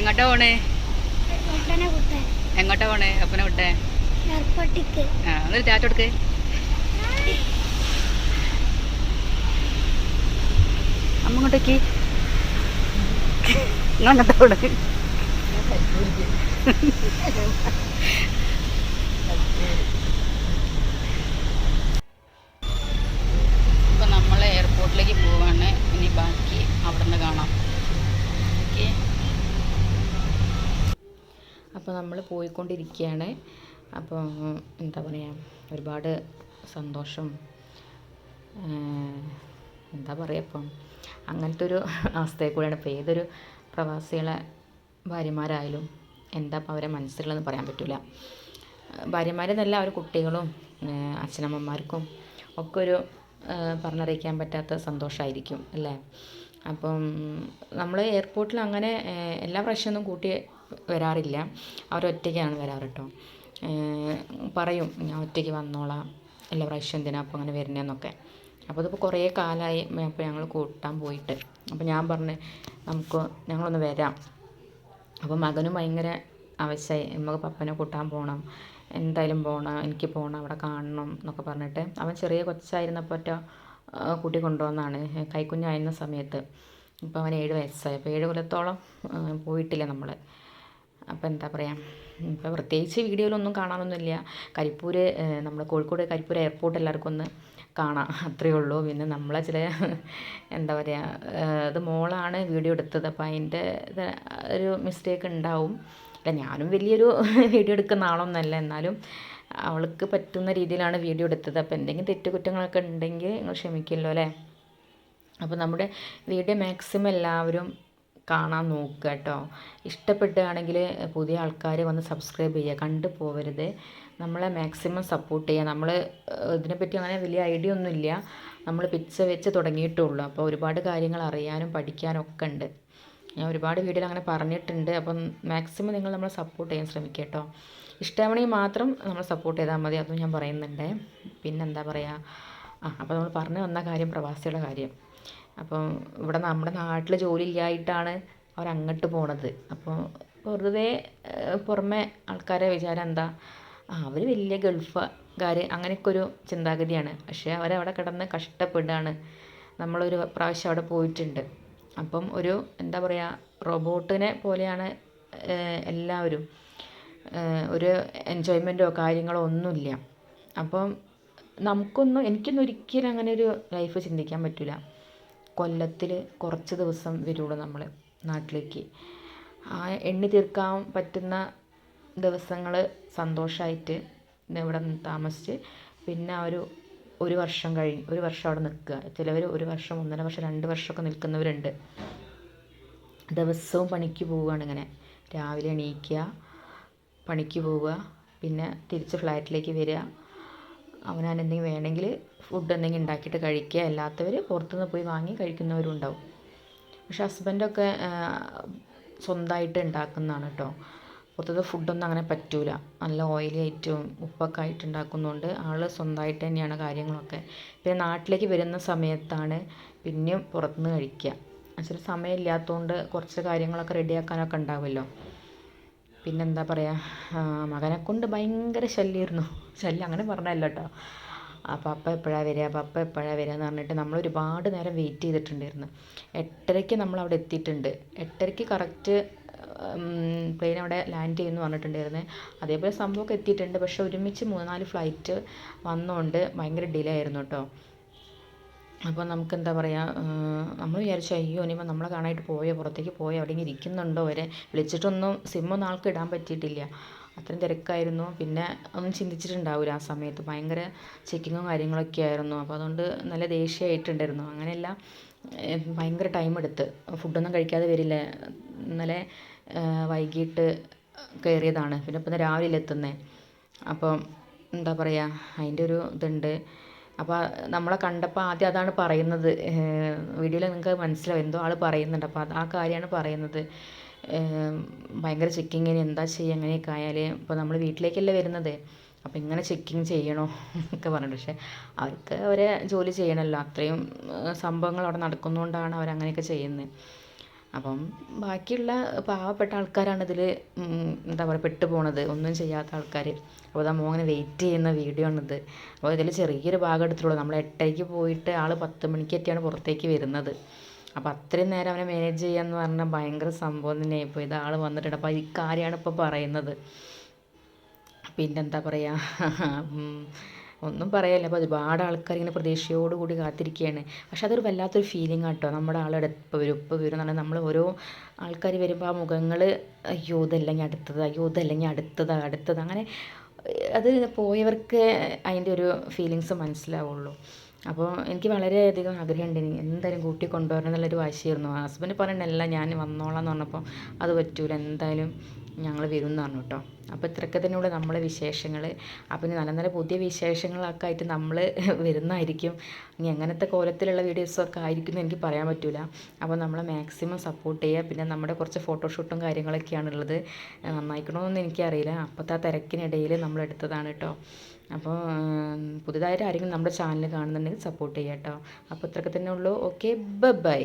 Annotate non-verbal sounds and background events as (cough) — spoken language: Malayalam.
എങ്ങോട്ടാ പോണേ? എങ്ങോട്ടാ പോണേ? അപ്പനെ വിട്ടേ? ആ എന്നിട്ട് ചാറ്റ് കൊടുക്ക്. അമ്മ ഇങ്ങോട്ടേക്ക്. അപ്പോൾ നമ്മൾ പോയിക്കൊണ്ടിരിക്കുകയാണ്. അപ്പോൾ എന്താ പറയുക ഒരുപാട് സന്തോഷം. എന്താ പറയുക ഇപ്പം അങ്ങനത്തെ ഒരു അവസ്ഥയിൽ കൂടെയാണ് ഇപ്പോൾ ഏതൊരു പ്രവാസികളെ ഭാര്യമാരായാലും എന്താ അവരെ മനസ്സിലുള്ളതെന്ന് പറയാൻ പറ്റില്ല ഭാര്യമാരെന്നല്ല അവർ കുട്ടികളും അച്ഛനമ്മമാർക്കും ഒക്കെ ഒരു പറഞ്ഞറിയിക്കാൻ പറ്റാത്ത സന്തോഷമായിരിക്കും അല്ലേ? അപ്പം നമ്മൾ എയർപോർട്ടിൽ അങ്ങനെ എല്ലാ പ്രാവശ്യമൊന്നും കൂട്ടി വരാറില്ല. അവരൊറ്റയ്ക്കാണ് വരാറ് കേട്ടോ പറയും ഞാൻ ഒറ്റയ്ക്ക് വന്നോളാം. എല്ലാ പ്രാവശ്യം എന്തിനാ അപ്പോൾ അങ്ങനെ വരുന്നതെന്നൊക്കെ അപ്പോൾ ഇതിപ്പോൾ കുറേ കാലമായി അപ്പോൾ ഞങ്ങൾ കൂട്ടാൻ പോയിട്ട്. അപ്പോൾ ഞാൻ പറഞ്ഞ് നമുക്ക് ഞങ്ങളൊന്ന് വരാം. അപ്പോൾ മകനും ഭയങ്കര ആവശ്യമായി നമുക്ക് പപ്പനെ കൂട്ടാൻ പോകണം എന്തായാലും പോകണം എനിക്ക് പോകണം അവിടെ കാണണം. എന്നൊക്കെ പറഞ്ഞിട്ട് അവൻ ചെറിയ കൊച്ചായിരുന്നപ്പോൾ ഒറ്റ കൂട്ടി കൊണ്ടുവന്നാണ്. കൈക്കുഞ്ഞായിരുന്ന സമയത്ത്. ഇപ്പോൾ അവൻ ഏഴ് വയസ്സായി. അപ്പോൾ ഏഴ് കൊല്ലത്തോളം പോയിട്ടില്ല നമ്മൾ അപ്പോൾ എന്താ പറയുക ഇപ്പോൾ പ്രത്യേകിച്ച് വീഡിയോയിലൊന്നും കാണാനൊന്നുമില്ല. കരിപ്പൂർ നമ്മൾ കോഴിക്കോട് കരിപ്പൂർ എയർപോർട്ട് എല്ലാവർക്കും ഒന്ന് കാണാം. അത്രയേ ഉള്ളൂ. പിന്നെ നമ്മളെ ചില എന്താ പറയുക അത് മോളാണ് വീഡിയോ എടുത്തത്. അപ്പോൾ അതിന്റെ ഒരു മിസ്റ്റേക്ക് ഉണ്ടാവും. അല്ല ഞാനും വലിയൊരു വീഡിയോ എടുക്കുന്ന ആളൊന്നല്ല. എന്നാലും അവൾക്ക് പറ്റുന്ന രീതിയിലാണ് വീഡിയോ എടുത്തത്. അപ്പോൾ എന്തെങ്കിലും തെറ്റുകുറ്റങ്ങളൊക്കെ ഉണ്ടെങ്കിൽ നിങ്ങൾ ക്ഷമിക്കല്ലോ അല്ലേ? അപ്പോൾ നമ്മുടെ വീഡിയോ മാക്സിമം എല്ലാവരും കാണാൻ നോക്കുക കേട്ടോ. ഇഷ്ടപ്പെടുകയാണെങ്കിൽ പുതിയ ആൾക്കാർ വന്ന് സബ്സ്ക്രൈബ് ചെയ്യുക. കണ്ടു പോവരുത്. നമ്മളെ മാക്സിമം സപ്പോർട്ട് ചെയ്യുക. നമ്മൾ ഇതിനെപ്പറ്റി അങ്ങനെ വലിയ ഐഡിയ ഒന്നുമില്ല നമ്മൾ പിച്ച വെച്ച് തുടങ്ങിയിട്ടുള്ളൂ. അപ്പോൾ ഒരുപാട് കാര്യങ്ങൾ അറിയാനും പഠിക്കാനും ഒക്കെ ഉണ്ട്. ഞാൻ ഒരുപാട് വീഡിയോയിൽ അങ്ങനെ പറഞ്ഞിട്ടുണ്ട്. അപ്പം മാക്സിമം നിങ്ങൾ നമ്മളെ സപ്പോർട്ട് ചെയ്യാൻ ശ്രമിക്കുക കേട്ടോ. ഇഷ്ടമാണെങ്കിൽ മാത്രം നമ്മൾ സപ്പോർട്ട് ചെയ്താൽ മതി. അതും ഞാൻ പറയുന്നുണ്ട്. പിന്നെന്താ പറയുക? ആ അപ്പോൾ നമ്മൾ പറഞ്ഞു വന്ന കാര്യം പ്രവാസികളുടെ കാര്യം. അപ്പം ഇവിടെ നമ്മുടെ നാട്ടിൽ ജോലി ഇല്ലായിട്ടാണ് അവർ അങ്ങോട്ട് പോണത്. അപ്പോൾ വെറുതെ പുറമെ ആൾക്കാരെ വിചാരം എന്താ ആ അവർ വലിയ ഗൾഫുകാർ അങ്ങനെയൊക്കെ ഒരു ചിന്താഗതിയാണ്. പക്ഷേ അവരവിടെ കിടന്ന് കഷ്ടപ്പെടുകയാണ്. നമ്മളൊരു പ്രാവശ്യം അവിടെ പോയിട്ടുണ്ട്. അപ്പം ഒരു എന്താ പറയുക റോബോട്ടിനെ പോലെയാണ് എല്ലാവരും. ഒരു എൻജോയ്മെന്റോ കാര്യങ്ങളോ ഒന്നുമില്ല. അപ്പം നമുക്കൊന്നും എനിക്കൊന്നും ഒരിക്കലും അങ്ങനെ ഒരു ലൈഫ് ചിന്തിക്കാൻ പറ്റില്ല കൊല്ലത്തിൽ കുറച്ച് ദിവസം വരുള്ളൂ നമ്മൾ നാട്ടിലേക്ക്. ആ എണ്ണി തീർക്കാൻ പറ്റുന്ന ദിവസങ്ങൾ സന്തോഷമായിട്ട് ഇവിടെ താമസിച്ച് പിന്നെ ഒരു ഒരു വർഷം കഴിഞ്ഞ് ഒരു വർഷം അവിടെ നിൽക്കുക. ചിലവർ ഒരു വർഷം ഒന്നര വർഷം രണ്ട് വർഷമൊക്കെ നിൽക്കുന്നവരുണ്ട്. ദിവസവും പണിക്ക് പോവുകയാണ് ഇങ്ങനെ. രാവിലെ എണീക്കുക പണിക്ക് പോവുക പിന്നെ തിരിച്ച് ഫ്ലാറ്റിലേക്ക് വരിക. അവനാൻ എന്തെങ്കിലും വേണമെങ്കിൽ ഫുഡ് എന്തെങ്കിലും ഉണ്ടാക്കിയിട്ട് കഴിക്കുക. അല്ലാത്തവർ പുറത്തുനിന്ന് പോയി വാങ്ങി കഴിക്കുന്നവരും ഉണ്ടാവും. പക്ഷെ ഹസ്ബൻഡൊക്കെ സ്വന്തമായിട്ട് ഉണ്ടാക്കുന്നതാണ് കേട്ടോ പുറത്തത്തെ ഫുഡൊന്നും അങ്ങനെ പറ്റൂല. നല്ല ഓയിലി ആയിട്ടും ഉപ്പൊക്കെ ആയിട്ട് ഉണ്ടാക്കുന്നതുകൊണ്ട് ആൾ സ്വന്തമായിട്ട് തന്നെയാണ് കാര്യങ്ങളൊക്കെ. പിന്നെ നാട്ടിലേക്ക് വരുന്ന സമയത്താണ് പിന്നെയും പുറത്തുനിന്ന് കഴിക്കുക. ചില സമയമില്ലാത്തതുകൊണ്ട് കുറച്ച് കാര്യങ്ങളൊക്കെ റെഡിയാക്കാനൊക്കെ ഉണ്ടാവുമല്ലോ. പിന്നെന്താ പറയുക മകനെ കൊണ്ട് ഭയങ്കര ശല്യമായിരുന്നു ശല്യം അങ്ങനെ പറഞ്ഞല്ല കേട്ടോ. ആ പപ്പ എപ്പോഴാണ് വരിക പപ്പ എപ്പോഴാണ് വരിക എന്ന് പറഞ്ഞിട്ട് നമ്മൾ ഒരുപാട് നേരം വെയിറ്റ് ചെയ്തിട്ടുണ്ടായിരുന്നു. എട്ടരയ്ക്ക് നമ്മൾ അവിടെ എത്തിയിട്ടുണ്ട്. എട്ടരയ്ക്ക് കറക്റ്റ് പ്ലെയിൻ അവിടെ ലാൻഡ് ചെയ്യുമെന്ന് പറഞ്ഞിട്ടുണ്ടായിരുന്നേ. അതേപോലെ സംഭവമൊക്കെ എത്തിയിട്ടുണ്ട്. പക്ഷേ ഒരുമിച്ച് മൂന്നാൽ ഫ്ലൈറ്റ് വന്നുകൊണ്ട് ഭയങ്കര ഡിലേ ആയിരുന്നു കേട്ടോ. അപ്പോൾ നമുക്ക് എന്താ പറയുക നമ്മൾ വിചാരിച്ചു അയ്യോ ഇനിയിപ്പോൾ നമ്മളെ കാണാനായിട്ട് പോയോ പുറത്തേക്ക് പോയോ എവിടെയെങ്കിലും ഇരിക്കുന്നുണ്ടോ വരെ വിളിച്ചിട്ടൊന്നും സിമ്മൊന്നും ആൾക്ക് ഇടാൻ പറ്റിയിട്ടില്ല. അത്രയും തിരക്കായിരുന്നു. പിന്നെ ഒന്നും ചിന്തിച്ചിട്ടുണ്ടാവില്ല ആ സമയത്ത്. ഭയങ്കര ചെക്കിങ്ങും കാര്യങ്ങളൊക്കെ ആയിരുന്നു. അപ്പോൾ അതുകൊണ്ട് നല്ല ദേഷ്യമായിട്ടുണ്ടായിരുന്നു. അങ്ങനെയല്ല ഭയങ്കര ടൈം എടുത്ത്. ഫുഡൊന്നും കഴിക്കാതെ വരില്ല. ഇന്നലെ വൈകിട്ട് കയറിയതാണ് പിന്നെ ഇപ്പം രാവിലെ എത്തുന്നത് അപ്പം എന്താ പറയുക അതിന്റെ ഒരു ഇതുണ്ട്. അപ്പോൾ നമ്മളെ കണ്ടപ്പോൾ ആദ്യം അതാണ് പറയുന്നത്. വീഡിയോയിൽ നിങ്ങൾക്ക് മനസ്സിലാവും എന്തോ ആൾ പറയുന്നുണ്ട്. അപ്പോൾ ആ കാര്യമാണ് പറയുന്നത്. ഭയങ്കര ചെക്കിങ് ഇനി എന്താ ചെയ്യുക അങ്ങനെയൊക്കെ ആയാൽ ഇപ്പോൾ നമ്മൾ വീട്ടിലേക്കല്ലേ വരുന്നത്. അപ്പോൾ ഇങ്ങനെ ചെക്കിങ് ചെയ്യണോ എന്നൊക്കെ പറഞ്ഞു പക്ഷേ അവർക്ക് അവരെ ജോലി ചെയ്യണമല്ലോ അത്രയും സംഭവങ്ങൾ അവിടെ നടക്കുന്നതുകൊണ്ടാണ് അവരങ്ങനെയൊക്കെ ചെയ്യുന്നത് അപ്പം ബാക്കിയുള്ള പാവപ്പെട്ട ആൾക്കാരാണ് ഇതിൽ എന്താ പറയുക പെട്ടു പോണത് ഒന്നും ചെയ്യാത്ത ആൾക്കാർ അപ്പോൾ നമ്മൾ അങ്ങനെ വെയിറ്റ് ചെയ്യുന്ന വീഡിയോ ആണിത്. അപ്പോൾ ഇതിൽ ചെറിയൊരു ഭാഗം എടുത്തുള്ളൂ നമ്മൾ എട്ടരയ്ക്ക് പോയിട്ട് ആൾ പത്ത് മണിക്കെത്തിയാണ് പുറത്തേക്ക് വരുന്നത്. അപ്പോൾ അത്രയും നേരം അവനെ മാനേജ് ചെയ്യാന്ന് പറഞ്ഞാൽ ഭയങ്കര സംഭവം തന്നെയായി. ഇപ്പോൾ ഇതാൾ വന്നിട്ടുണ്ട്. അപ്പോൾ ഈ കാര്യമാണ് ഇപ്പോൾ പറയുന്നത്. പിന്നെന്താ പറയുക ഒന്നും പറയല്ല. അപ്പോൾ ഒരുപാട് ആൾക്കാർ ഇങ്ങനെ പ്രതീക്ഷയോടുകൂടി കാത്തിരിക്കുകയാണ് പക്ഷെ അതൊരു വല്ലാത്തൊരു ഫീലിംഗ് ആട്ടോ. നമ്മുടെ ആളുടെ ഇപ്പോൾ വരും ഇപ്പോൾ വരും എന്ന് പറഞ്ഞാൽ നമ്മൾ ഓരോ ആൾക്കാർ വരുമ്പോൾ ആ മുഖങ്ങൾ അയ്യോ ഇതല്ലെങ്കിൽ അടുത്തത് അയ്യോ ഇതല്ലെങ്കിൽ അടുത്തത് അടുത്തത്. അങ്ങനെ അത് പോയവർക്ക് അതിന്റെ ഒരു ഫീലിങ്സ് മനസ്സിലാവുള്ളൂ. അപ്പോൾ എനിക്ക് വളരെയധികം ആഗ്രഹമുണ്ട്. എന്തായാലും കൂട്ടി കൊണ്ടുവരണം എന്നുള്ളൊരു വാശിയായിരുന്നു. ഹസ്ബൻഡ് പറയണല്ല ഞാൻ വന്നോളാം എന്ന് പറഞ്ഞപ്പോൾ അത് പറ്റൂല. എന്തായാലും ഞങ്ങൾ വരും എന്ന് പറഞ്ഞു കേട്ടോ അപ്പോൾ ഇത്രയൊക്കെ തന്നെയുള്ള നമ്മളെ വിശേഷങ്ങൾ അപ്പം നല്ല നല്ല പുതിയ വിശേഷങ്ങളൊക്കെ ആയിട്ട് നമ്മൾ (laughs) വരുന്നതായിരിക്കും ഇനി എങ്ങനത്തെ കോലത്തിലുള്ള വീഡിയോസൊക്കെ ആയിരിക്കും എന്ന് എനിക്ക് പറയാൻ പറ്റില്ല അപ്പോൾ നമ്മൾ മാക്സിമം സപ്പോർട്ട് ചെയ്യുക. പിന്നെ നമ്മുടെ കുറച്ച് ഫോട്ടോഷൂട്ടും കാര്യങ്ങളൊക്കെയാണുള്ളത് നന്നായിക്കണമെന്നൊന്നും എനിക്കറിയില്ല. അപ്പോഴത്തെ ആ തിരക്കിനിടയിൽ നമ്മൾ എടുത്തതാണ് കേട്ടോ അപ്പോൾ പുതുതായിട്ട് ആരെങ്കിലും നമ്മുടെ ചാനൽ കാണുന്നുണ്ടെങ്കിൽ സപ്പോർട്ട് ചെയ്യാം കേട്ടോ അപ്പോൾ ഇത്രയൊക്കെ തന്നെ ഉള്ളൂ. Okay bye